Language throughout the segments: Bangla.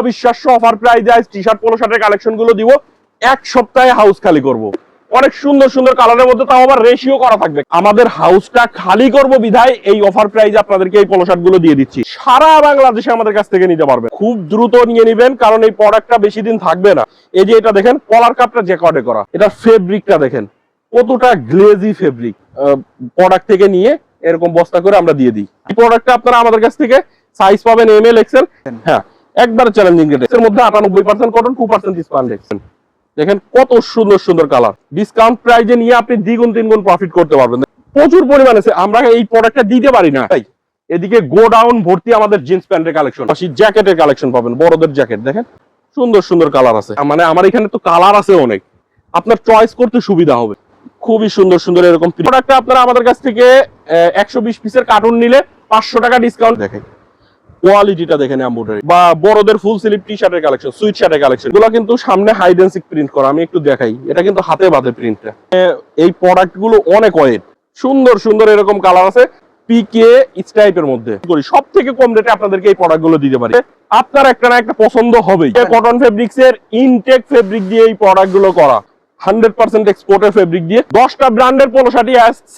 অবিশ্বাস্য অফার প্রাইজে আজ টি শার্ট পোলো শার্টের কালেকশনগুলো দিব। এক সপ্তাহে হাউস খালি করব। অনেক সুন্দর সুন্দর কালারের মধ্যে তাও আবার রেশিও করা থাকবে। আমাদের হাউসটা খালি করব বিধায় এই অফার প্রাইজে আপনাদেরকে এই পোলো শার্টগুলো দিয়ে দিচ্ছি। সারা বাংলাদেশে আমাদের কাছ থেকে নিতে পারবেন। খুব দ্রুত নিয়ে নেবেন, কারণ এই প্রোডাক্টটা বেশি দিন থাকবে না। এই যে এটা দেখেন কলার কাপটা জ্যাকর্ডে করা। এটা ফেব্রিকটা দেখেন, কতটা গ্লেজি ফেব্রিক প্রোডাক্ট থেকে নিয়ে এরকম বস্তা করে আমরা দিয়ে দিই। এই প্রোডাক্টটা আপনারা আমাদের কাছ থেকে সাইজ পাবেন এম এল এক্সেল হ্যাঁ। একবার চ্যালেঞ্জিং রেট এর মধ্যে আটানব্বই percent cotton two percent discount দেখছেন দেখেন কত সুন্দর সুন্দর কালার ডিসকাউন্ট প্রাইজে নিয়ে আপনি দ্বিগুণ তিনগুণ প্রফিট করতে পারবেন। প্রচুর পরিমাণে আছে। আমরা এই প্রোডাক্টটা দিতে পারি না। তাই। এদিকে গোডাউন ভর্তি আমাদের জিন্স প্যান্টের কালেকশন জ্যাকেটের কালেকশন পাবেন বড়দের জ্যাকেট দেখেন? সুন্দর সুন্দর কালার আছে। মানে আমার এখানে তো কালার আছে অনেক। আপনার চয়েস করতে সুবিধা হবে। খুবই সুন্দর সুন্দর এরকম প্রোডাক্টটা আপনারা আমাদের কাছ থেকে একশো বিশ পিসের কার্টুন নিলে পাঁচশো টাকা ডিসকাউন্ট দেখেন। কোয়ালিটিটা দেখেন এম্বয়ডারি বা বড়দের ফুল স্লিভ টি শার্টের কালেকশন সুইট শার্টের কালেকশন এগুলো কিন্তু সামনে হাইডেন্সিক প্রিন্ট করা, আমি একটু দেখাই। এটা কিন্তু হাতে বাঁধে প্রিন্টটা এই প্রোডাক্টগুলো অনেক ওয়েট সুন্দর সুন্দর এরকম কালার আছে মধ্যে। করি সব থেকে কম রেটে আপনাদেরকে এই দিতে আপনার একটা না একটা পছন্দ কটন ইনটেক ফেব্রিক দিয়ে এই করা। হান্ড্রেড পার্সেন্ট এক্সপোর্টের ফেব্রিক দিয়ে। দশটা ব্র্যান্ডের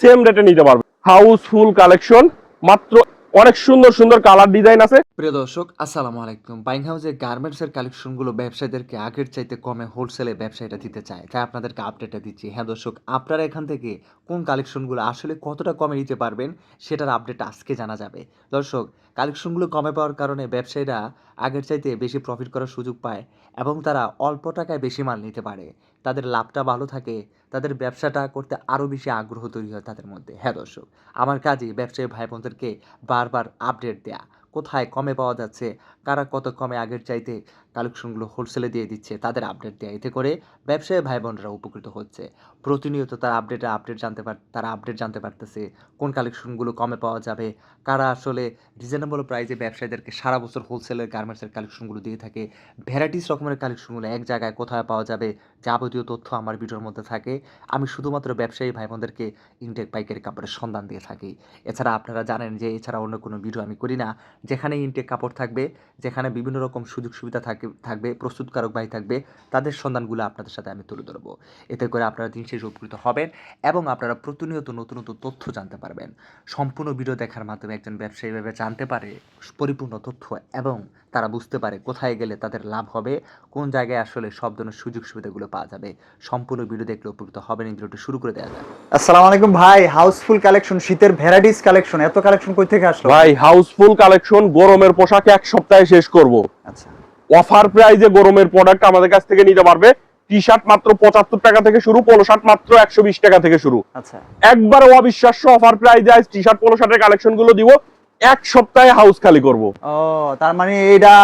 সেম রেটে নিতে পারবে হাউসফুল কালেকশন মাত্র অনেক সুন্দর সুন্দর কালার ডিজাইন আছে। প্রিয় দর্শক, আসসালামু আলাইকুম। বাইং হাউসের গার্মেন্টসের কালেকশনগুলো ব্যবসায়ীদেরকে আগের চাইতে কমে হোলসেলে ব্যবসায়ীরা দিতে চায়। তাই আপনাদেরকে আপডেটটা দিচ্ছি। হ্যাঁ দর্শক, আপনারা এখান থেকে কোন কালেকশনগুলো আসলে কতটা কমে নিতে পারবেন সেটার আপডেট আজকে জানা যাবে। দর্শক, কালেকশনগুলো কমে পাওয়ার কারণে ব্যবসায়ীরা আগের চাইতে বেশি প্রফিট করার সুযোগ পায় এবং তারা অল্প টাকায় বেশি মাল নিতে পারে। তাদের লাভটা ভালো থাকে, তাদের ব্যবসাটা করতে আরও বেশি আগ্রহ তৈরি হয় তাদের মধ্যে। হ্যাঁ দর্শক, আমার কাজে ব্যবসায়ী ভাই বোনদেরকে বারবার আপডেট দেয়া। কোথায় কমে পাওয়া যাচ্ছে কারা কত কমে আগের চাইতে কালেকশনগুলো হোলসেলে দিয়ে দিচ্ছে, তাদের আপডেট দেয়। এতে করে ব্যবসায়ী ভাই বোনরা উপকৃত হচ্ছে। প্রতিনিয়ত তার আপডেটে আপডেট জানতে পার তারা আপডেট জানতে পারতেছে কোন কালেকশনগুলো কমে পাওয়া যাবে। কারা আসলে রিজনেবল প্রাইসে ব্যবসায়ীদেরকে সারা বছর হোলসেলের গার্মেন্টসের কালেকশনগুলো দিয়ে থাকে ভ্যারাইটিস রকমের কালেকশনগুলো এক জায়গায় কোথায় পাওয়া যাবে যাবতীয় তথ্য আমার ভিডিওর মধ্যে থাকে। আমি শুধুমাত্র ব্যবসায়ী ভাই বোনদেরকে ইনটেক পাইকারি কাপড়ের সন্ধান দিয়ে থাকি। এছাড়া আপনারা জানেন যে এছাড়া অন্য কোনো ভিডিও আমি করি না যেখানে ইনটেক কাপড় থাকবে যেখানে বিভিন্ন রকম সুযোগ সুবিধা থাকে, থাকবে, প্রস্তুতকারক বাহী থাকবে, তাদের সন্ধানগুলো আপনাদের সাথে আমি তুলে ধরবো। এতে করে আপনারা দিন শেষে উপকৃত হবেন এবং আপনারা প্রতিনিয়ত নতুন নতুন তথ্য জানতে পারবেন। সম্পূর্ণ ভিডিও দেখার মাধ্যমে একজন ব্যবসায়ী জানতে পারে, পরিপূর্ণ তথ্য এবং তারা বুঝতে পারে কোথায় গেলে তাদের লাভ হবে কোন জায়গায় আসলে সব ধরনের সুযোগ সুবিধাগুলো পাওয়া যাবে। সম্পূর্ণ ভিডিও দেখলে উপকৃত হবেন এই ভিডিওটি শুরু করে দেওয়া যাক। আসসালামু আলাইকুম ভাই হাউসফুল কালেকশন শীতের ভ্যারাইটিস কালেকশন এত কালেকশন কই থেকে আসলো? ভাই হাউসফুল কালেকশন গরমের পোশাক এক সপ্তাহে শেষ করব। আচ্ছা। অফার প্রাইজে গরমের প্রোডাক্ট আমাদের কাছ থেকে নিতে পারবে টি শার্ট মাত্র পঁচাত্তর টাকা থেকে শুরু পোলো শার্ট মাত্র একশো বিশ টাকা থেকে শুরু। আচ্ছা। একবার অবিশ্বাস্য অফার প্রাইজে আজ টি শার্ট পোলো শার্টের কালেকশনগুলো দিব এক সপ্তাহে হাউস খালি করব। ও তার মানে এটা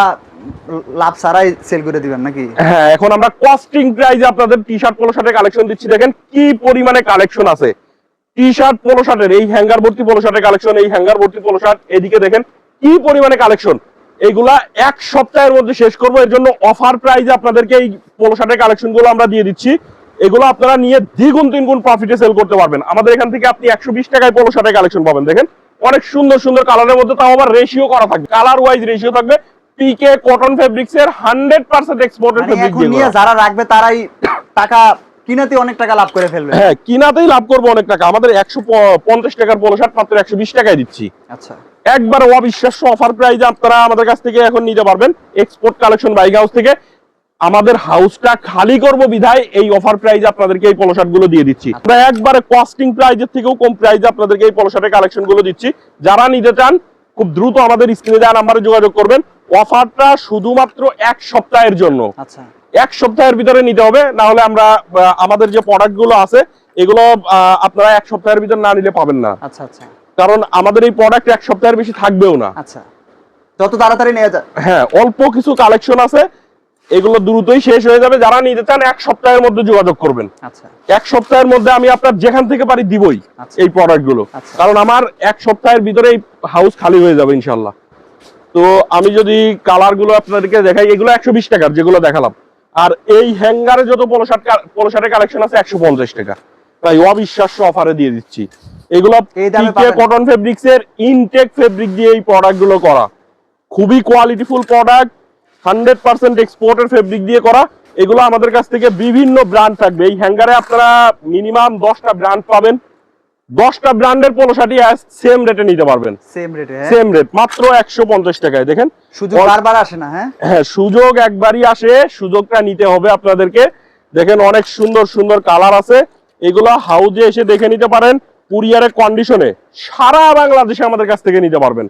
লাভ ছাড়াই সেল করে দিবেন নাকি? হ্যাঁ এখন আমরা কস্টিং প্রাইজে আপনাদের টি শার্ট পোলো শার্টের কালেকশন দিচ্ছি। দেখেন কি পরিমাণে কালেকশন আছে। টি শার্ট পোলো শার্টের এই হ্যাঙ্গার ভর্তি পোলো শার্টের কালেকশন এই হ্যাঙ্গার ভর্তি পোলো শার্ট এদিকে দেখেন কি পরিমাণে কালেকশন এইগুলা এক সপ্তাহের মধ্যে শেষ করব। এর জন্য অফার প্রাইজে আপনাদেরকে এই পোলো শার্টের কালেকশনগুলো আমরা দিয়ে দিচ্ছি। এগুলো আপনারা নিয়ে দ্বিগুণ তিনগুণ প্রফিটে সেল করতে পারবেন। আমাদের এখান থেকে আপনি একশো বিশ টাকায় পোলো শার্টের কালেকশন পাবেন। দেখেন অনেক সুন্দর সুন্দর কালারের মধ্যে তাও আবার রেশিও করা থাকবে। কালার ওয়াইজ রেশিও থাকবে। পিকে কটন ফেব্রিক্স এর হান্ড্রেড পার্সেন্ট এক্সপোর্টেড ফেব্রিক যারা রাখবে তারাই টাকা কিনাতে অনেক টাকা লাভ করে ফেলবে। হ্যাঁ কিনাতেই লাভ করব অনেক টাকা। আমাদের একশো পঞ্চাশ টাকার পোলো শার্ট মাত্র একশো বিশ টাকায় দিচ্ছি। আচ্ছা। একবার অবিশ্বাস্য অফার প্রাইজে আপনারা আমাদের কাছ থেকে এখন নিতে পারবেন। এক্সপোর্ট কালেকশন বাইক হাউস থেকে। আমাদের হাউসটা খালি করব বিধায় এই অফার প্রাইজে আপনাদেরকে এই পোলো গুলো দিয়ে দিচ্ছি। আমরা একবারে কস্টিং প্রাইজের থেকেও কম প্রাইজে আপনাদেরকে এই পোলো কালেকশনগুলো দিচ্ছি। যারা নিতে চান খুব দ্রুত আমাদের স্ক্রিনে দেওয়া নাম্বারে যোগাযোগ করবেন। অফারটা শুধুমাত্র এক সপ্তাহের জন্য। আচ্ছা। এক সপ্তাহের ভিতরে নিতে হবে না হলে আমরা আমাদের যে প্রোডাক্টগুলো আছে এগুলো আপনারা এক সপ্তাহের ভিতর না নিলে পাবেন না। আচ্ছা আচ্ছা। কারণ আমাদের এই প্রোডাক্ট এক সপ্তাহের বেশি থাকবেও না। আচ্ছা। যত তাড়াতাড়ি নেওয়া যায়। হ্যাঁ অল্প কিছু কালেকশন আছে। এগুলো দ্রুতই শেষ হয়ে যাবে। যারা নিতে চান এক সপ্তাহের মধ্যে যোগাযোগ করবেন। আচ্ছা। এক সপ্তাহের মধ্যে আমি আপনার যেখান থেকে পারি দিবই আচ্ছা। এই প্রোডাক্টগুলো। আচ্ছা। কারণ আমার এক সপ্তাহের ভিতরে এই হাউস খালি হয়ে যাবে ইনশাল্লাহ তো আমি যদি কালারগুলো আপনাদেরকে দেখাই এগুলো একশো বিশ টাকার যেগুলো দেখালাম। আর এই হ্যাঙ্গারে যত পোলো শার্ট পোলো শার্টের কালেকশন আছে একশো পঞ্চাশ টাকা। তাই অবিশ্বাস্য অফারে দিয়ে দিচ্ছি। এগুলো? কটন ফেব্রিক্স এর ইনটেক ফেব্রিক দিয়ে এই প্রোডাক্টগুলো করা। খুবই কোয়ালিটিফুল প্রোডাক্ট হান্ড্রেড পার্সেন্ট এক্সপোর্টের ফেব্রিক দিয়ে করা। এগুলো আমাদের কাছ থেকে বিভিন্ন ব্র্যান্ড থাকবে। এই হ্যাঙ্গারে আপনারা মিনিমাম দশটা ব্র্যান্ড পাবেন। দশটা ব্র্যান্ডের শাড়ি সেম রেটে নিতে পারবেন। সেম রেটে সেম রেট মাত্র একশো পঞ্চাশ টাকায় দেখেন। সুযোগ বারবার আসে না হ্যাঁ? হ্যাঁ সুযোগ একবারই আসে সুযোগটা নিতে হবে আপনাদেরকে। দেখেন অনেক সুন্দর সুন্দর কালার আছে। এগুলো হাউজে এসে দেখে নিতে পারেন। কুরিয়ারের কন্ডিশনে সারা বাংলাদেশে আমাদের কাছ থেকে নিতে পারবেন।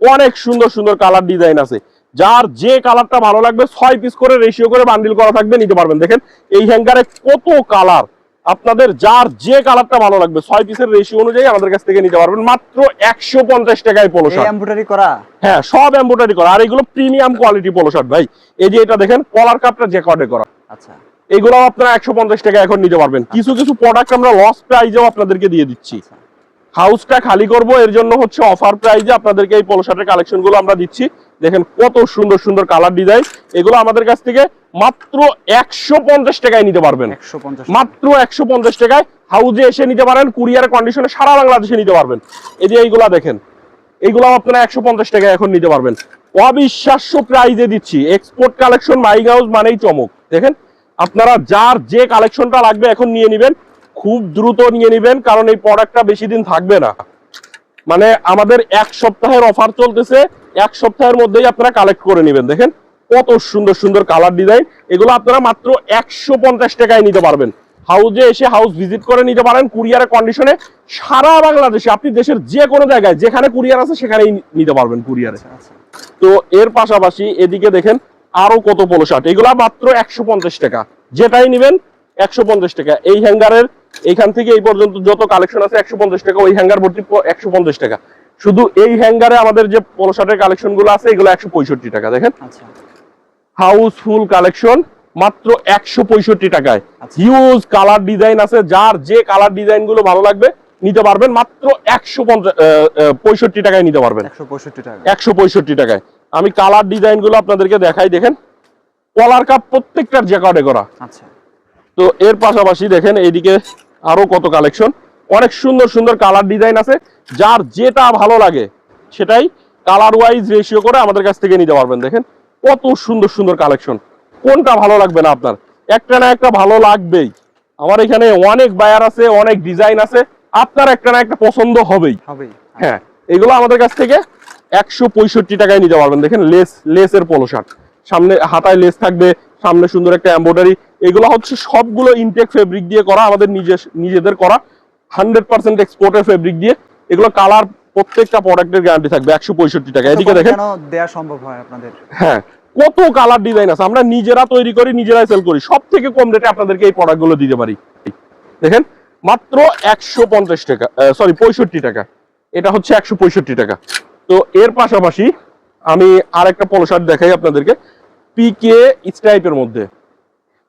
অনেক সুন্দর সুন্দর কালার ডিজাইন আছে। যার যে কালারটা ভালো লাগবে ছয় পিস করে রেশিও করে বান্ডিল করা থাকবে নিতে পারবেন। দেখেন এই হ্যাঙ্গারে কত কালার আপনাদের যার যে কালারটা ভালো লাগবে ছয় পিসের রেশিও অনুযায়ী আমাদের কাছ থেকে নিতে পারবেন। মাত্র একশো পঞ্চাশ টাকায় পোলো শার্ট করা? হ্যাঁ সব এমব্রয়ডারি করা। আর এগুলো প্রিমিয়াম কোয়ালিটি পোলো শার্ট ভাই। এই যে এটা দেখেন কলার কাপটা জ্যাকর্ডে করা। আচ্ছা। এগুলো আপনারা একশো পঞ্চাশ টাকা এখন নিতে পারবেন। কিছু কিছু প্রোডাক্ট আমরা লস প্রাইজেও আপনাদেরকে দিয়ে দিচ্ছি। আচ্ছা। হাউসটা খালি করব এর জন্য হচ্ছে অফার প্রাইজে আপনাদেরকে এই পোলো শার্টের কালেকশনগুলো আমরা দিচ্ছি। দেখেন কত সুন্দর সুন্দর কালার ডিজাইন। এগুলো আমাদের কাছ থেকে মাত্র একশো পঞ্চাশ টাকায় নিতে পারবেন। মাত্র একশো পঞ্চাশ টাকায় হাউজে এসে নিতে পারেন কুরিয়ার কন্ডিশনে সারা বাংলাদেশে নিতে পারবেন। এই যে এইগুলা দেখেন এইগুলো আপনারা একশো পঞ্চাশ টাকায় এখন নিতে পারবেন। অবিশ্বাস্য প্রাইজে দিচ্ছি। এক্সপোর্ট কালেকশন মাইক হাউস মানেই চমক। দেখেন আপনারা যার যে কালেকশনটা লাগবে এখন নিয়ে নেবেন খুব দ্রুত নিয়ে নেবেন কারণ এই প্রোডাক্টটা বেশি দিন থাকবে না। মানে আমাদের এক সপ্তাহের অফার চলতেছে এক সপ্তাহের মধ্যেই আপনারা কালেক্ট করে নেবেন দেখেন? কত সুন্দর সুন্দর কালার ডিজাইন এগুলো আপনারা মাত্র একশো পঞ্চাশ টাকায় নিতে পারবেন। হাউজে এসে হাউস ভিজিট করে নিতে পারেন কুরিয়ারের কন্ডিশনে সারা বাংলাদেশে আপনি দেশের যে কোনো জায়গায় যেখানে কুরিয়ার আছে সেখানেই নিতে পারবেন কুরিয়ারে আচ্ছা আচ্ছা। তো এর পাশাপাশি এদিকে দেখেন আরও কত পোলো শার্ট এগুলা মাত্র একশো পঞ্চাশ টাকা। যেটাই নিবেন একশো পঞ্চাশ টাকা। এই হ্যাঙ্গারের এইখান থেকে এই পর্যন্ত যত কালেকশন আছে একশো পঞ্চাশ টাকা ওই হ্যাঙ্গার ভর্তি একশো পঞ্চাশ টাকা। শুধু এই হ্যাঙ্গারে আমাদের যে পোলো শার্টের কালেকশনগুলো আছে এগুলো একশো পঁয়ষট্টি টাকা দেখেন। আচ্ছা। হাউসফুল কালেকশন মাত্র একশো পঁয়ষট্টি টাকায়। আচ্ছা। হিউজ কালার ডিজাইন আছে যার যে কালার ডিজাইনগুলো ভালো লাগবে নিতে পারবেন মাত্র একশো পঁয়ষট্টি টাকায় নিতে পারবেন। একশো পঁয়ষট্টি টাকা একশো পঁয়ষট্টি টাকায়। আমি কালার ডিজাইনগুলো আপনাদেরকে দেখাই দেখেন। কলার কাপ প্রত্যেকটার জ্যাকার্ডে করা। আচ্ছা। তো এর পাশাপাশি দেখেন এইদিকে আরও কত কালেকশন অনেক সুন্দর সুন্দর কালার ডিজাইন আছে। যার যেটা ভালো লাগে সেটাই কালার ওয়াইজ রেশিও করে আমাদের কাছ থেকে নিতে পারবেন। দেখেন কত সুন্দর সুন্দর কালেকশন কোনটা ভালো লাগবে না আপনার? একটা না একটা ভালো লাগবেই। আমার এখানে অনেক বায়ার আছে অনেক ডিজাইন আছে। আপনার একটা না একটা পছন্দ হবেই। হ্যাঁ এগুলো আমাদের কাছ থেকে একশো পঁয়ষট্টি টাকায় নিতে পারবেন। দেখেন লেস লেসের পোলো শার্ট সামনে হাতায় লেস থাকবে সামনে সুন্দর একটা এম্ব্রয়ডারি এগুলো হচ্ছে সবগুলো ইনটেক ফেব্রিক দিয়ে করা আমাদের নিজের নিজেদের করা। হান্ড্রেড পার্সেন্ট এক্সপোর্টের ফেব্রিক দিয়ে এগুলো কালার প্রত্যেকটা প্রোডাক্টের গ্যারান্টি থাকবে একশো পঁয়ষট্টি টাকা। এদিকে দেখেন। দেওয়া সম্ভব হয় আপনাদের। হ্যাঁ কত কালার ডিজাইন আছে। আমরা নিজেরা তৈরি করি নিজেরাই সেল করি। সব থেকে কম রেটে আপনাদেরকে এই প্রোডাক্টগুলো দিতে পারি। দেখেন মাত্র একশো পঞ্চাশ টাকা সরি পঁয়ষট্টি টাকা। এটা হচ্ছে একশো পঁয়ষট্টি টাকা। তো এর পাশাপাশি আমি আরেকটা পলো শার্ট দেখাই আপনাদেরকে। পিকে স্ট্রাইপের মধ্যে।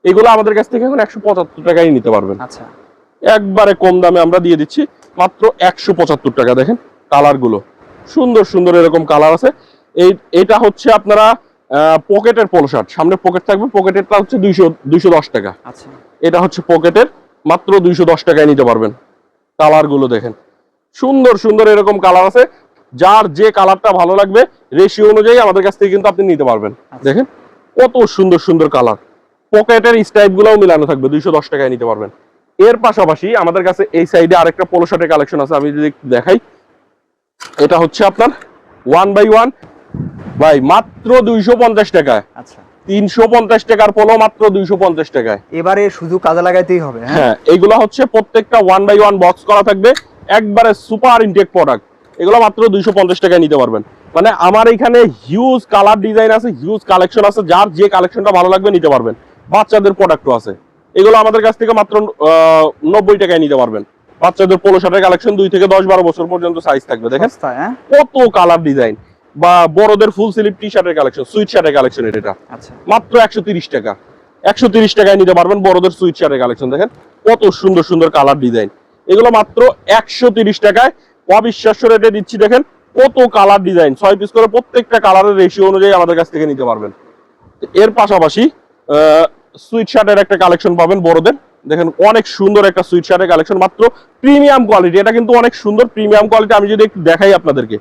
এগুলো আমাদের কাছ থেকে এখন একশো পঁচাত্তর টাকায় নিতে পারবেন। আচ্ছা। একবারে কম দামে আমরা দিয়ে দিচ্ছি মাত্র একশো পঁচাত্তর টাকা দেখেন কালারগুলো সুন্দর সুন্দর এরকম কালার আছে। এই এটা হচ্ছে আপনারা পকেটের পোলো শার্ট সামনে পকেট থাকবে পকেটেরটা হচ্ছে দুইশো দুইশো দশ টাকা। আচ্ছা। এটা হচ্ছে পকেটের মাত্র দুইশো দশ টাকায় নিতে পারবেন। কালারগুলো দেখেন। সুন্দর সুন্দর এরকম কালার আছে। যার যে কালারটা ভালো লাগবে রেশিও অনুযায়ী আমাদের কাছ থেকে কিন্তু আপনি নিতে পারবেন। আচ্ছা। দেখেন কত সুন্দর সুন্দর কালার। পকেটের স্টাইপ গুলোও মিলানো থাকবে দুইশো দশ টাকায় নিতে পারবেন। এর পাশাপাশি আমাদের কাছে এই সাইডে আরেকটা পোলো শার্টের কালেকশন আছে আমি যদি দেখাই। এটা হচ্ছে আপনার ওয়ান বাই ওয়ান ভাই মাত্র দুইশো পঞ্চাশ টাকায়। আচ্ছা। তিনশো পঞ্চাশ টাকার পোলো মাত্র দুইশো পঞ্চাশ টাকায়। এবারে শুধু কাজে লাগাইতেই হবে হ্যাঁ? হ্যাঁ হচ্ছে প্রত্যেকটা ওয়ান বাই ওয়ান বক্স করা থাকবে একবারে সুপার ইনটেক প্রোডাক্ট এগুলো মাত্র দুইশো পঞ্চাশ টাকায় নিতে পারবেন। মানে আমার এখানে হিউজ কালার ডিজাইন আছে হিউজ কালেকশন আছে যার যে কালেকশনটা ভালো লাগবে নিতে পারবেন। বাচ্চাদের প্রোডাক্টও আছে। এগুলো আমাদের কাছ থেকে মাত্র নব্বই টাকায় নিতে পারবেন। বাচ্চাদের পোলো শার্টের কালেকশন দুই থেকে দশ বারো বছর পর্যন্ত সাইজ থাকবে দেখেন? হ্যাঁ? কত কালার ডিজাইন বা বড়দের ফুল স্লিপ টি শার্টের কালেকশন সুইট শার্টের কালেকশন এটা। আচ্ছা। মাত্র একশো তিরিশ টাকা। একশো তিরিশ টাকায় নিতে পারবেন বড়দের সুইট শার্টের কালেকশন দেখেন? কত সুন্দর সুন্দর কালার ডিজাইন এগুলো মাত্র একশো তিরিশ টাকায়। অবিশ্বাস্য রেটে দিচ্ছি দেখেন? কত কালার ডিজাইন ছয় পিস করে প্রত্যেকটা কালারের রেশিও অনুযায়ী আমাদের কাছ থেকে নিতে পারবেন। এর পাশাপাশি সুইট শার্টের একটা কালেকশন পাবেন বড়দের। দেখেন অনেক সুন্দর একটা সুইট শার্টের কালেকশন মাত্র প্রিমিয়াম কোয়ালিটি এটা কিন্তু অনেক সুন্দর প্রিমিয়াম কোয়ালিটি আমি যদি একটু দেখাই আপনাদেরকে।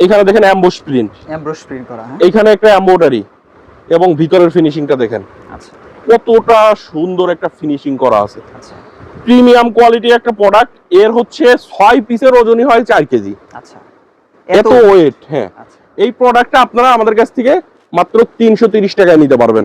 এখানে দেখেন অ্যাম্বুশ প্রিন্ট এমব্রোস প্রিন্ট করা হ্যাঁ? এইখানে একটা এম্বোডারি এবং ভিতরের ফিনিশিংটা দেখেন। আচ্ছা। কতটা সুন্দর একটা ফিনিশিং করা আছে। আচ্ছা। প্রিমিয়াম কোয়ালিটির একটা প্রোডাক্টের হচ্ছে ছয় পিসের ওজনই হয় চার কেজি। আচ্ছা। এত ওয়েট হ্যাঁ। আচ্ছা। এই প্রোডাক্টটা আপনারা আমাদের কাছ থেকে মাত্র তিনশো তিরিশ টাকায় নিতে পারবেন।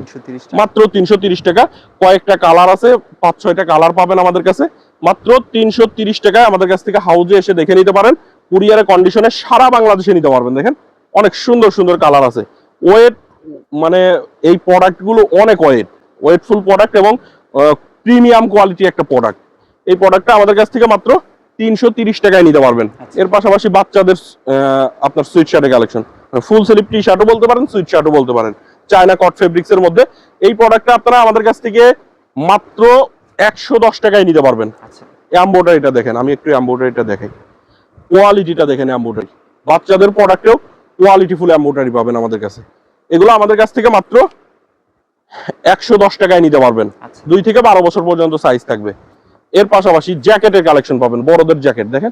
মাত্র তিনশো তিরিশ টাকা। কয়েকটা কালার আছে পাঁচ ছয়টা কালার পাবেন আমাদের কাছে। মাত্র তিনশো তিরিশ টাকায় আমাদের কাছ থেকে হাউজে এসে দেখে নিতে পারেন। কুরিয়ারের কন্ডিশনে সারা বাংলাদেশে নিতে পারবেন দেখেন। অনেক সুন্দর সুন্দর কালার আছে। ওয়েট মানে এই প্রোডাক্টগুলো অনেক ওয়েট ওয়েটফুল প্রোডাক্ট এবং প্রিমিয়াম কোয়ালিটি একটা প্রোডাক্ট এই প্রোডাক্টটা আমাদের কাছ থেকে মাত্র তিনশো তিরিশ টাকায় নিতে পারবেন। আচ্ছা। এর পাশাপাশি বাচ্চাদের আহ, আপনার সুইট শার্টের কালেকশন ফুল স্লিপ টি শার্টও বলতে পারেন সুইট শার্টও বলতে পারেন। চায়না কট ফেব্রিক্স এর মধ্যে এই প্রোডাক্টটা আপনারা আমাদের কাছ থেকে মাত্র একশো দশ টাকায় নিতে পারবেন। আচ্ছা। এম্বোডারিটা দেখেন আমি একটু এম্বোডারিটা দেখাই। কোয়ালিটিটা দেখেন এম্বোডারি বাচ্চাদের প্রোডাক্টেও কোয়ালিটিফুল এম্বোডারি পাবেন আমাদের কাছে। এগুলো আমাদের কাছ থেকে মাত্র একশো দশ টাকায় নিতে পারবেন। আচ্ছা। দুই থেকে বারো বছর পর্যন্ত সাইজ থাকবে। এর পাশাপাশি জ্যাকেটের কালেকশন পাবেন বড়দের জ্যাকেট দেখেন।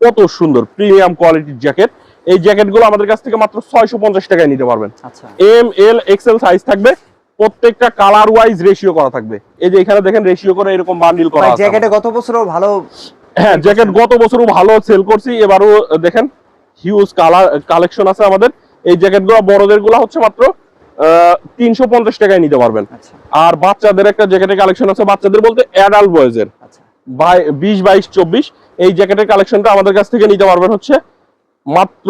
কত সুন্দর প্রিমিয়াম কোয়ালিটির জ্যাকেট এই জ্যাকেটগুলো আমাদের কাছ থেকে মাত্র ছয়শো পঞ্চাশ টাকায় নিতে পারবেন। এম এল এক্সেল সাইজ থাকবে। প্রত্যেকটা কালার ওয়াইজ রেশিও করা থাকবে। এই যে এখানে দেখেন রেশিও করে এরকম বান্ডিল করা আছে জ্যাকেটে গত বছরও ভালো হ্যাঁ জ্যাকেট গত বছরও ভালো সেল করছি। এবারও দেখেন হিউজ কালার কালেকশন আছে আমাদের। এই জ্যাকেটগুলো বড়দেরগুলো হচ্ছে মাত্র তিনশো পঞ্চাশ টাকায় নিতে পারবেন। আচ্ছা। আর বাচ্চাদের একটা জ্যাকেটের কালেকশন আছে বাচ্চাদের বলতে অ্যাডাল্ট বয়েজের আচ্ছা। বিশ বাইশ চব্বিশ এই জ্যাকেটের কালেকশনটা আমাদের কাছ থেকে নিতে পারবেন হচ্ছে মাত্র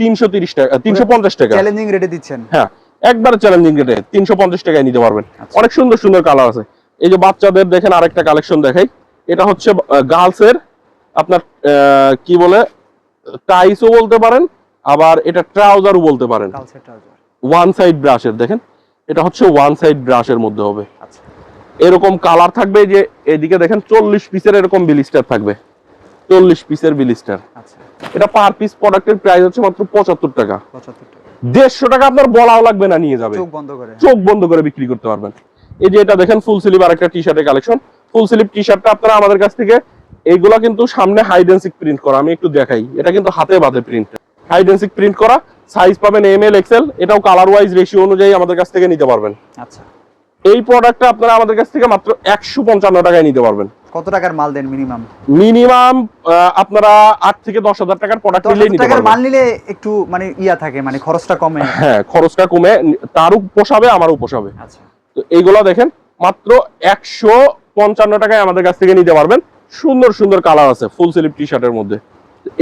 তিনশো তিরিশ টাকা তিনশো পঞ্চাশ টাকা। চ্যালেঞ্জিং রেটে দিচ্ছেন। হ্যাঁ একবার চ্যালেঞ্জিং রেটে তিনশো পঞ্চাশ টাকায় নিতে পারবেন। আচ্ছা। অনেক সুন্দর সুন্দর কালার আছে। এই যে বাচ্চাদের দেখেন আরেকটা কালেকশন দেখাই। এটা হচ্ছে গার্লসের আপনার কি বলে টাইসও বলতে পারেন আবার এটা ট্রাউজারও বলতে পারেন। ট্রাউজার ওয়ান সাইড ব্রাশের দেখেন। এটা হচ্ছে ওয়ান সাইড ব্রাশের মধ্যে হবে। আচ্ছা। এরকম কালার থাকবে যে এদিকে দেখেন চল্লিশ পিসের এরকম বিলিস্টার থাকবে। চল্লিশ পিসের বিলিস্টার। এটা পার পিস প্রোডাক্টের প্রাইস হচ্ছে মাত্র পঁচাত্তর টাকা। দেড়শো টাকা আপনার বলাও লাগবে না নিয়ে যাবে। চোখ বন্ধ করে। চোখ বন্ধ করে বিক্রি করতে পারবেন। এই যে এটা দেখেন ফুল স্লিভ আর একটা টি শার্টের কালেকশন ফুল স্লিভ টি শার্টটা আপনারা আমাদের কাছ থেকে এইগুলা কিন্তু সামনে হাইডেন্সিক প্রিন্ট করা। আমি একটু দেখাই। এটা কিন্তু হাতে বাঁধে প্রিন্ট হাইডেন্সিক প্রিন্ট করা সাইজ পাবেন এম এল এক্সেল এটাও কালার ওয়াইজ রেশিও অনুযায়ী আমাদের কাছ থেকে নিতে পারবেন। আচ্ছা। এই প্রোডাক্টটা আপনারা আমাদের কাছ থেকে মাত্র একশো পঞ্চান্ন টাকায় নিতে পারবেন। কত টাকার মাল দেন মিনিমাম মিনিমাম আপনারা আট থেকে দশ হাজার টাকার প্রোডাক্ট নিতে টাকার মাল নিলে একটু মানে ইয়া থাকে মানে খরচটা কমে। হ্যাঁ খরচটা কমে তারও পোষাবে আমারও পোষাবে আচ্ছা। তো এইগুলো দেখেন মাত্র একশো পঞ্চান্ন টাকায় আমাদের কাছ থেকে নিতে পারবেন। সুন্দর সুন্দর কালার আছে ফুল স্লিভ টি শার্টের মধ্যে।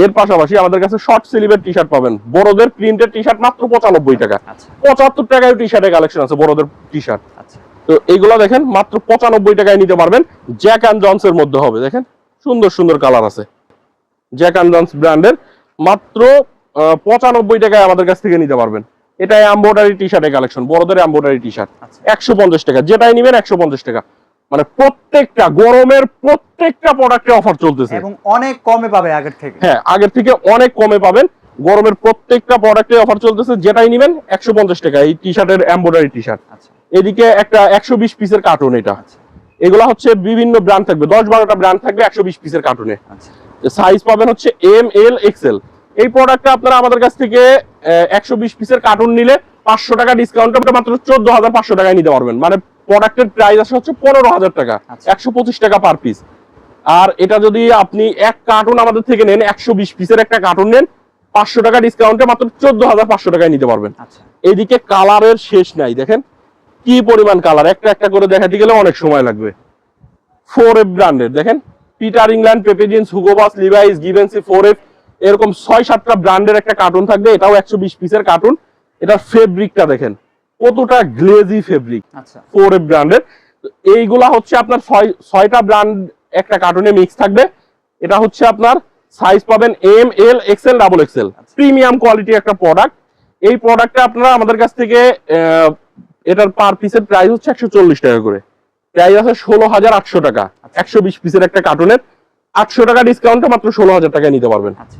এর পাশাপাশি আমাদের কাছে শর্ট স্লিভের টি শার্ট পাবেন। বড়দের প্রিন্টের টি শার্ট মাত্র পঁচানব্বই টাকা। আচ্ছা। পঁচাত্তর টাকায় টি শার্টের কালেকশন আছে বড়দের টি শার্ট আচ্ছা। তো এইগুলো দেখেন মাত্র পঁচানব্বই টাকায় নিতে পারবেন জ্যাক অ্যান্ড জনসের মধ্যে হবে দেখেন। সুন্দর সুন্দর কালার আছে। জ্যাক অ্যান্ড জনস ব্র্যান্ডের মাত্র পঁচানব্বই টাকায় আমাদের কাছ থেকে নিতে পারবেন। এটা এম্বোডারি টি শার্টের কালেকশন বড়দের এম্বোডারি টি শার্ট একশো পঞ্চাশ টাকা যেটাই নিবেন একশো পঞ্চাশ টাকা। মানে প্রত্যেকটা গরমের প্রত্যেকটা প্রোডাক্টে অফার চলতেছে। এবং অনেক কমে পাবে আগের থেকে। হ্যাঁ আগের থেকে অনেক কমে পাবেন। গরমের প্রত্যেকটা প্রোডাক্টে অফার চলতেছে যেটাই নিবেন একশো পঞ্চাশ টাকা এই টি শার্টের এম্বোডারি টি শার্ট আচ্ছা। এদিকে একটা একশো বিশ পিসের কার্টুন এটা। আচ্ছা। এগুলা হচ্ছে বিভিন্ন ব্র্যান্ড থাকবে। দশ বারোটা ব্র্যান্ড থাকবে একশো বিশ পিসের কার্টুনে সাইজ পাবেন হচ্ছে এম এল এক্সেল এই প্রোডাক্টটা আপনারা আমাদের কাছ থেকে একশো বিশ পিসের কার্টুন নিলে পাঁচশো টাকা ডিসকাউন্টে মাত্র চোদ্দ হাজার পাঁচশো টাকায় নিতে পারবেন। মানে প্রোডাক্টের প্রাইস আসে হচ্ছে পনেরো হাজার টাকা আচ্ছা। একশো পঁচিশ টাকা পার পিস আর এটা যদি আপনি এক কার্টুন আমাদের থেকে নেন একশো বিশ পিসের একটা কার্টুন নেন পাঁচশো টাকা ডিসকাউন্টে মাত্র চোদ্দ হাজার পাঁচশো টাকায় নিতে পারবেন। আচ্ছা। এদিকে কালারের শেষ নাই দেখেন। কি পরিমাণ কালার একটা একটা করে দেখাতে গেলে অনেক সময় লাগবে। ফোর এফ ব্র্যান্ডের দেখেন? Peter England Pepe Jeans Hugo Boss Levi's Givenchy four F এরকম ছয় সাতটা ব্র্যান্ডের একটা কার্টুন থাকবে। এটাও একশো বিশ পিসের কার্টুন এটার ফেব্রিকটা দেখেন কতটা গ্লেজি ফেব্রিক আচ্ছা। ফোর এফ ব্র্যান্ডের এইগুলা হচ্ছে আপনার ছয় ছয়টা ব্র্যান্ড একটা কার্টুনে মিক্স থাকবে। এটা হচ্ছে আপনার সাইজ পাবেন M L XL double XL. Premium quality একটা প্রোডাক্ট এই প্রোডাক্টটা আপনারা আমাদের কাছ থেকে এটার পার পিসের প্রাইস হচ্ছে একশো চল্লিশ টাকা করে। প্রাইস আছে ষোলো হাজার আটশো টাকা। একশো বিশ পিসের একটা কার্টুনের আটশো টাকা ডিসকাউন্টে মাত্র ষোলো হাজার টাকায় নিতে পারবেন। আচ্ছা।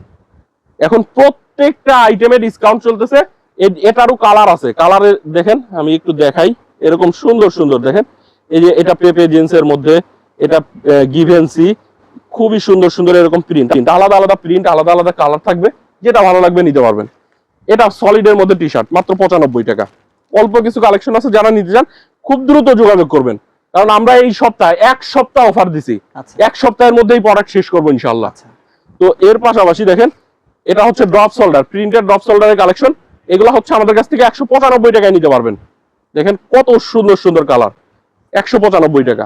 এখন প্রত্যেকটা আইটেমে ডিসকাউন্ট চলতেছে। এটারও কালার আছে। কালারে দেখেন আমি একটু দেখাই। এরকম সুন্দর সুন্দর দেখেন। এই যে এটা পেপে জিন্সের মধ্যে এটা গিভেন্সি খুবই সুন্দর সুন্দর এরকম প্রিন্ট কিন্তু আলাদা আলাদা প্রিন্ট আলাদা আলাদা কালার থাকবে। যেটা ভালো লাগবে নিতে পারবেন। এটা সলিডের মধ্যে টি শার্ট মাত্র পঁচানব্বই টাকা। অল্প কিছু কালেকশন আছে যারা নিতে চান খুব দ্রুত যোগাযোগ করবেন। কারণ আমরা এই সপ্তাহে এক সপ্তাহ অফার দিছি। আচ্ছা। এক সপ্তাহের মধ্যেই প্রোডাক্ট শেষ করব ইনশাল্লাহ আচ্ছা। তো এর পাশাপাশি দেখেন এটা হচ্ছে ড্রপ সোল্ডার প্রিন্টেড ড্রপ সোল্ডারের কালেকশন এগুলো হচ্ছে আমাদের কাছ থেকে একশো পঁচানব্বই টাকায় নিতে পারবেন। দেখেন কত সুন্দর সুন্দর কালার একশো পঁচানব্বই টাকা।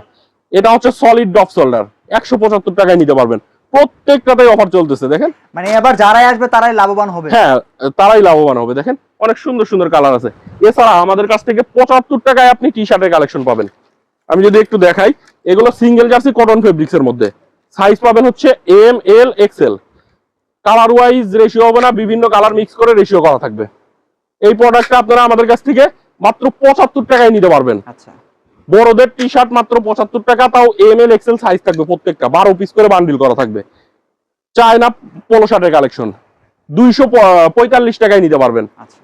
এটা হচ্ছে সলিড ড্রপ সোল্ডার একশো পঁচাত্তর টাকায় নিতে পারবেন। প্রত্যেকটাতেই অফার চলতেছে দেখেন। মানে এবার যারাই আসবে তারাই লাভবান হবে। হ্যাঁ তারাই লাভবান হবে দেখেন। অনেক সুন্দর সুন্দর কালার আছে। এছাড়া আমাদের কাছ থেকে পঁচাত্তর টাকায় আপনি টি শার্টের কালেকশন পাবেন। আমি যদি একটু দেখাই এগুলো সিঙ্গেল জার্সি কটন ফেব্রিক্স এর মধ্যে। সাইজ পাবেন হচ্ছে M L XL colour wise ratio হবে না বিভিন্ন কালার মিক্স করে রেশিও করা থাকবে। এই প্রোডাক্টটা আপনারা আমাদের কাছ থেকে মাত্র পঁচাত্তর টাকায় নিতে পারবেন। আচ্ছা। বড়দের টি শার্ট মাত্র পঁচাত্তর টাকা তাও এম এল এক্সেল সাইজ থাকবে প্রত্যেকটা। বারো পিস করে বান্ডিল করা থাকবে। চায়না পোলো শার্টের কালেকশন দুইশো পঁয়তাল্লিশ টাকায় নিতে পারবেন। আচ্ছা।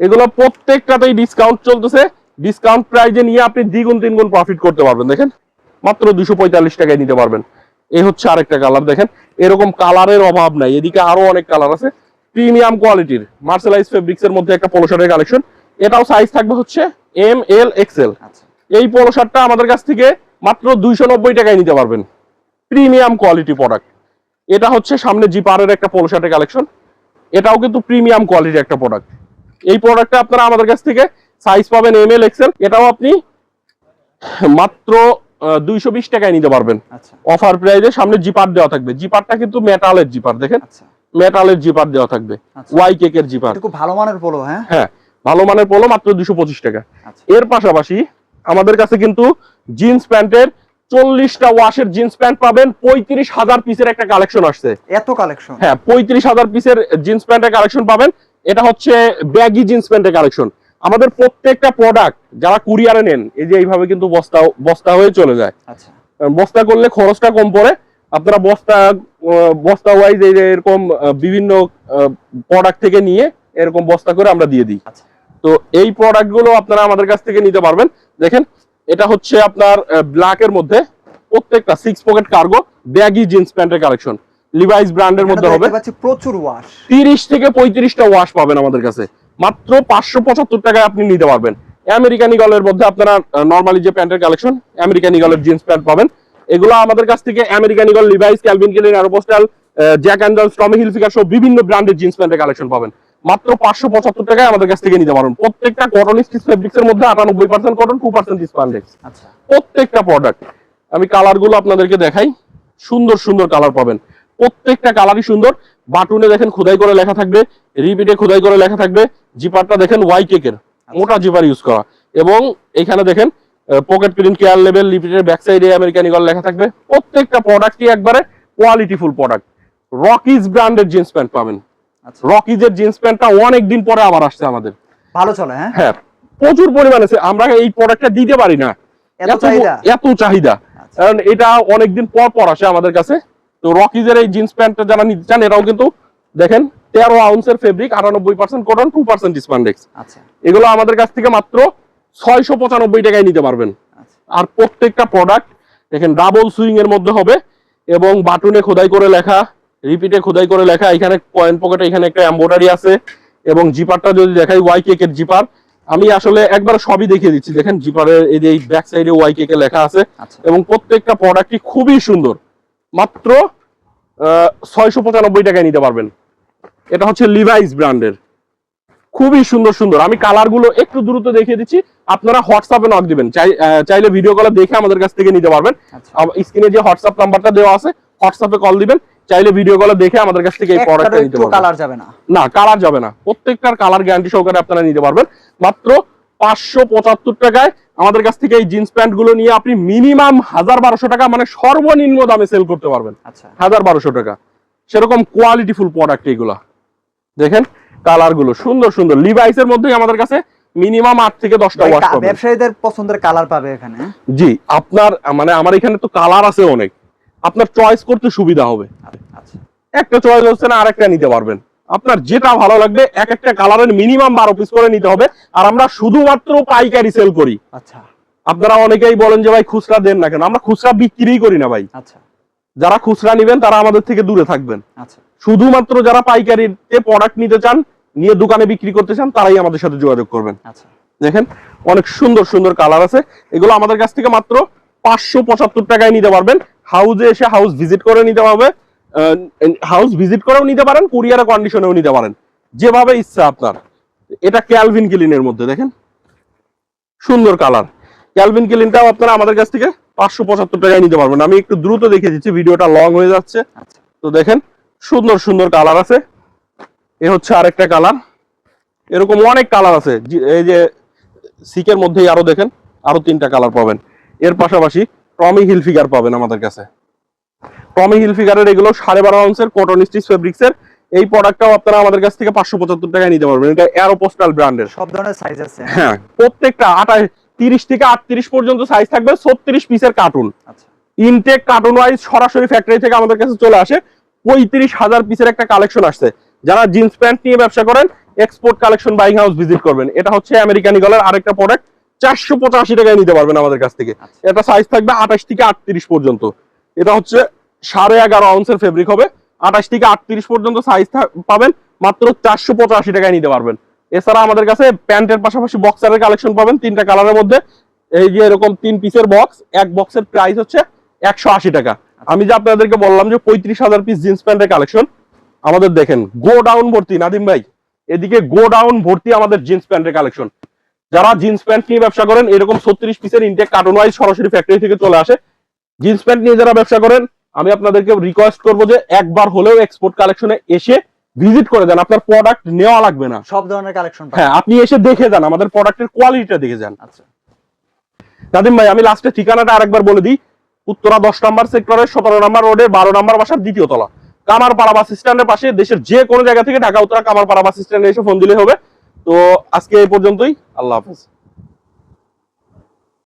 এগুলো প্রত্যেকটাতেই ডিসকাউন্ট চলতেছে। ডিসকাউন্ট প্রাইজে নিয়ে আপনি দ্বিগুণ তিনগুণ প্রফিট করতে পারবেন দেখেন। মাত্র দুশো পঁয়তাল্লিশ টাকায় নিতে পারবেন। এই হচ্ছে আরেকটা কালার দেখেন। এরকম কালারের অভাব নাই। এদিকে আরও অনেক কালার আছে। প্রিমিয়াম কোয়ালিটির মার্শালাইজ ফেব্রিক্স এর মধ্যে একটা পোলো শার্টের কালেকশন এটাও সাইজ থাকবে হচ্ছে এম এল এক্সেল এই পোলো শার্টটা আমাদের কাছ থেকে মাত্র দুইশো নব্বই টাকায় নিতে পারবেন। প্রিমিয়াম কোয়ালিটি প্রোডাক্ট এটা হচ্ছে সামনে জিপারের একটা পোলো শার্টের কালেকশন এটাও কিন্তু প্রিমিয়াম কোয়ালিটির একটা প্রোডাক্ট এই প্রোডাক্টটা আপনারা আমাদের কাছ থেকে সাইজ পাবেন এম এল এক্সেল এটাও আপনি মাত্র দুইশো বিশ টাকায় নিতে পারবেন। আচ্ছা। অফার প্রাইজে সামনে জিপার দেওয়া থাকবে। জিপারটা কিন্তু মেটালের জিপার দেখেন? আচ্ছা। মেটালের জিপার দেওয়া থাকবে। আচ্ছা। ওয়াই কেকের জিপার খুব ভালো মানের পোলো হ্যাঁ? হ্যাঁ ভালো মানের পোলো মাত্র দুশো পঁচিশ টাকা। আচ্ছা। এর পাশাপাশি আমাদের কাছে কিন্তু জিন্স প্যান্টের চল্লিশটা ওয়াশের জিন্স প্যান্ট পাবেন। পঁয়ত্রিশ হাজার পিসের একটা কালেকশন আসছে। এত কালেকশন হ্যাঁ পঁয়ত্রিশ হাজার পিসের জিন্স প্যান্টের কালেকশন পাবেন। এটা হচ্ছে ব্যাগি জিন্স প্যান্টের কালেকশন। আমাদের প্রত্যেকটা প্রোডাক্ট যারা কুরিয়ারে নেন এই যে এইভাবে কিন্তু বস্তা বস্তা হয়ে চলে যায়। আচ্ছা। বস্তা করলে খরচটা কম পড়ে। আপনারা বস্তা বস্তা ওয়াইজ এই যে এরকম বিভিন্ন প্রোডাক্ট থেকে নিয়ে এরকম বস্তা করে আমরা দিয়ে দিই। আচ্ছা। তো এই প্রোডাক্টগুলো আপনারা আমাদের কাছ থেকে নিতে পারবেন। দেখেন এটা হচ্ছে আপনার ব্ল্যাক এর মধ্যে প্রত্যেকটা six pocket cargo baggy jeans প্যান্টের কালেকশন। লিভাইস ব্র্যান্ডের মধ্যে হবে। প্রচুর ওয়াশ তিরিশ থেকে পঁয়ত্রিশটা ওয়াশ পাবেন আমাদের কাছে। মাত্র পাঁচশো পঁচাত্তর টাকায় আপনি নিতে পারবেন। আমেরিকান ইগলের মধ্যে আপনারা নর্মালি যে প্যান্টের কালেকশন আমেরিকান ইগলের জিন্স প্যান্ট পাবেন। এগুলো আমাদের কাছ থেকে American Eagle Levi's Calvin Klein Aeropostale Jack and Tommy Hilfiger সব বিভিন্ন ব্র্যান্ডের জিন্স প্যান্টের কালেকশন পাবেন। মাত্র পাঁচশো পঁচাত্তর টাকায় আমাদের কাছ থেকে নিতে পারবেন প্রত্যেকটা কটন স্টিচ ফেব্রিক্স এর মধ্যে আটানব্বই percent cotton two percent spandex আচ্ছা। প্রত্যেকটা প্রোডাক্ট আমি কালারগুলো আপনাদেরকে দেখাই। সুন্দর সুন্দর কালার পাবেন। প্রত্যেকটা কালারই সুন্দর। বাটুনে দেখেন খোদাই করে লেখা থাকবে রিপিটে খোদাই করে লেখা থাকবে জিপারটা দেখেন ওয়াই কেকের মোটা জিপার ইউজ করা। এবং এখানে দেখেন পকেট প্রিন্ট কেয়ার লেভেল লিপিটের ব্যাক সাইডে আমেরিকান ইগল লেখা থাকবে। প্রত্যেকটা প্রোডাক্টই একবারে কোয়ালিটিফুল প্রোডাক্ট রকিজ ব্র্যান্ডের জিন্স প্যান্ট পাবেন। আচ্ছা। রকিজের জিন্স প্যান্টটা অনেক দিন পরে আবার আসছে আমাদের। ভালো চলে হ্যাঁ? হ্যাঁ প্রচুর পরিমাণে আমরা এই প্রোডাক্টটা দিতে পারি না। এত চাহিদা? এত চাহিদা। আচ্ছা। কারণ এটা অনেকদিন পর পর আসে আমাদের কাছে। তো রকিজের এই জিন্স প্যান্টটা যারা নিতে চান এরাও কিন্তু দেখেন তেরো আউন্সের ফেব্রিক আটানব্বই percent cotton two percent spandex আচ্ছা। এগুলো আমাদের কাছ থেকে মাত্র ছয়শো পঁচানব্বই টাকায় নিতে পারবেন। আচ্ছা। আর প্রত্যেকটা প্রোডাক্ট দেখেন ডাবল সুইং এর মধ্যে হবে এবং বাটনে খোদাই করে লেখা রিপিটে খোদাই করে লেখা এখানে কয়েন পকেটে এখানে একটা এম্বোডারি আছে এবং জিপারটা যদি দেখাই ওয়াই কেকের জিপার আমি আসলে একবার সবই দেখিয়ে দিচ্ছি। দেখেন জিপারের এই যে ব্যাক সাইডে ওয়াই কেকে লেখা আছে আচ্ছা। এবং প্রত্যেকটা প্রোডাক্টই খুবই সুন্দর। মাত্র ছয়শো পঁচানব্বই টাকায় নিতে পারবেন। এটা হচ্ছে লিভাইস ব্র্যান্ডের খুবই সুন্দর সুন্দর। আমি কালারগুলো একটু দ্রুত দেখিয়ে দিচ্ছি। আপনারা হোয়াটসঅ্যাপে নক দিবেন। চাইলে ভিডিও কলে দেখে আমাদের কাছ থেকে নিতে পারবেন। আচ্ছা। স্ক্রিনে যে হোয়াটসঅ্যাপ নাম্বারটা দেওয়া আছে হোয়াটসঅ্যাপে কল দিবেন। চাইলে ভিডিও কলে দেখে আমাদের কাছ থেকে এই প্রোডাক্টটা নিতে পারবেন। কালার যাবে না। না কালার যাবে না। প্রত্যেকটার কালার গ্যারান্টি সহকারে আপনারা নিতে পারবেন। মাত্র পাঁচশো পঁচাত্তর টাকায় আমাদের কাছ থেকে এই জিন্স প্যান্টগুলো নিয়ে আপনি মিনিমাম হাজার বারোশো টাকা মানে সর্বনিম্ন দামে সেল করতে পারবেন। আচ্ছা। হাজার বারোশো টাকা। সেরকম কোয়ালিটিফুল প্রোডাক্ট এগুলা দেখেন কালারগুলো সুন্দর সুন্দর। লিভাইস এর মধ্যেই আমাদের কাছে মিনিমাম আট থেকে দশটা ওয়াশ পাবেন। ব্যবসায়ীদের পছন্দের কালার পাবে এখানে হ্যাঁ? জি আপনার মানে আমার এখানে তো কালার আছে অনেক। আপনার চয়েস করতে সুবিধা হবে। আচ্ছা। একটা চয়েস হচ্ছে না আরেকটা নিতে পারবেন। আপনার যেটা ভালো লাগবে এক একটা কালারের মিনিমাম বারো পিস করে নিতে হবে। আর আমরা শুধুমাত্র পাইকারি সেল করি। আচ্ছা। আপনারা অনেকেই বলেন যে ভাই খুচরা দেন না কেন? আমরা খুচরা বিক্রিই করি না ভাই। আচ্ছা। যারা খুচরা নিবেন তারা আমাদের থেকে দূরে থাকবেন। আচ্ছা। শুধুমাত্র যারা পাইকারিতে প্রোডাক্ট নিতে চান নিয়ে দোকানে বিক্রি করতে চান তারাই আমাদের সাথে যোগাযোগ করবেন। আচ্ছা। দেখেন অনেক সুন্দর সুন্দর কালার আছে। এগুলো আমাদের কাছ থেকে মাত্র পাঁচশো পঁচাত্তর টাকায় নিতে পারবেন। হাউজে এসে হাউস ভিজিট করে নিতে পারবে হাউস ভিজিট করেও নিতে পারেন কুরিয়ারে কন্ডিশনেও নিতে পারেন। যেভাবে ইচ্ছা আপনার। এটা ক্যালভিন কিলিনের মধ্যে, দেখেন। সুন্দর কালার ক্যালভিন কিলিনটাও আপনারা আমাদের কাছ থেকে পাঁচশো পঁচাত্তর টাকায় নিতে পারবেন। আমি একটু দ্রুত দেখে দিচ্ছি, ভিডিওটা লং হয়ে যাচ্ছে। তো দেখেন, সুন্দর সুন্দর কালার আছে। এ হচ্ছে আরেকটা কালার এরকম অনেক কালার আছে। এই যে সিকের মধ্যেই আরও দেখেন, আরও তিনটা কালার পাবেন। এর পাশাপাশি টমি হিল ফিগার পাবেন আমাদের কাছে। টমি হিল ফিগারের এগুলো সাড়ে বারো আউন্সের কটন স্টিচ ফেব্রিক্সের এই প্রোডাক্টটাও আপনারা আমাদের কাছ থেকে পাঁচশো পঁচাত্তর টাকায় নিতে পারবেন। এটা অ্যারোপোস্টাল ব্র্যান্ডের সব ধরনের সাইজ আছে। হ্যাঁ প্রত্যেকটা আঠাশ তিরিশ থেকে আটত্রিশ পর্যন্ত সাইজ থাকবে ছত্রিশ পিসের কার্টুন ইনটেক কার্টুন ওয়াইজ সরাসরি ফ্যাক্টরি থেকে আমাদের কাছে চলে আসে। পঁয়ত্রিশ হাজার পিসের একটা কালেকশন আসছে। যারা জিন্স প্যান্ট নিয়ে ব্যবসা করেন export collection buying house visit করবেন। এটা হচ্ছে আমেরিকান ইগলের আরেকটা প্রোডাক্ট চারশো পঁচাশি টাকায় নিতে পারবেন আমাদের কাছ থেকে। আচ্ছা। এটা সাইজ থাকবে আঠাশ থেকে আটত্রিশ পর্যন্ত। এটা হচ্ছে সাড়ে এগারো আউন্সের ফেব্রিক হবে। আঠাশ থেকে আটত্রিশ পর্যন্ত সাইজ পাবেন। মাত্র চারশো পঁচাশি টাকায় নিতে পারবেন। এছাড়া আমাদের কাছে প্যান্টের পাশাপাশি বক্সারের কালেকশন পাবেন। তিনটা কালারের মধ্যে। এই যে এরকম তিন পিসের বক্স এক বক্সের প্রাইস হচ্ছে একশো আশি টাকা। আমি যে আপনাদেরকে বললাম যে পঁয়ত্রিশ হাজার পিস জিন্স প্যান্টের কালেকশন আমাদের দেখেন গো ডাউন ভর্তি। নাদিম ভাই, এদিকে গো ডাউন ভর্তি আমাদের জিন্স প্যান্টের কালেকশন যারা জিন্স প্যান্ট নিয়ে ব্যবসা করেন, এরকম ছত্রিশ পিসের ইনটেক কার্টুন ওয়াইজ সরাসরি ফ্যাক্টরি থেকে চলে আসে। জিন্স প্যান্ট নিয়ে যারা ব্যবসা করেন আমি আপনাদেরকে রিকোয়েস্ট করব যে একবার হলেও এক্সপোর্ট কালেকশনে এসে ভিজিট করে যান আপনার প্রোডাক্ট নেওয়া লাগবে না। সব ধরনের কালেকশন হ্যাঁ আপনি এসে দেখে যান আমাদের প্রোডাক্টের কোয়ালিটিটা দেখে যান আচ্ছা। নাদিম ভাই আমি লাস্টে ঠিকানাটা আরেকবার বলে দিই। উত্তরা দশ নম্বর সেক্টরের সতেরো নম্বর রোডের বারো নম্বর বাসার দ্বিতীয় তলা। কামারপাড়া বাস স্ট্যান্ডের পাশে দেশের যে কোনো জায়গা থেকে ঢাকা উত্তরা কামারপাড়া বাস স্ট্যান্ডে এসে ফোন দিলে হবে। তো আজকে এই পর্যন্তই। আল্লাহ হাফেজ।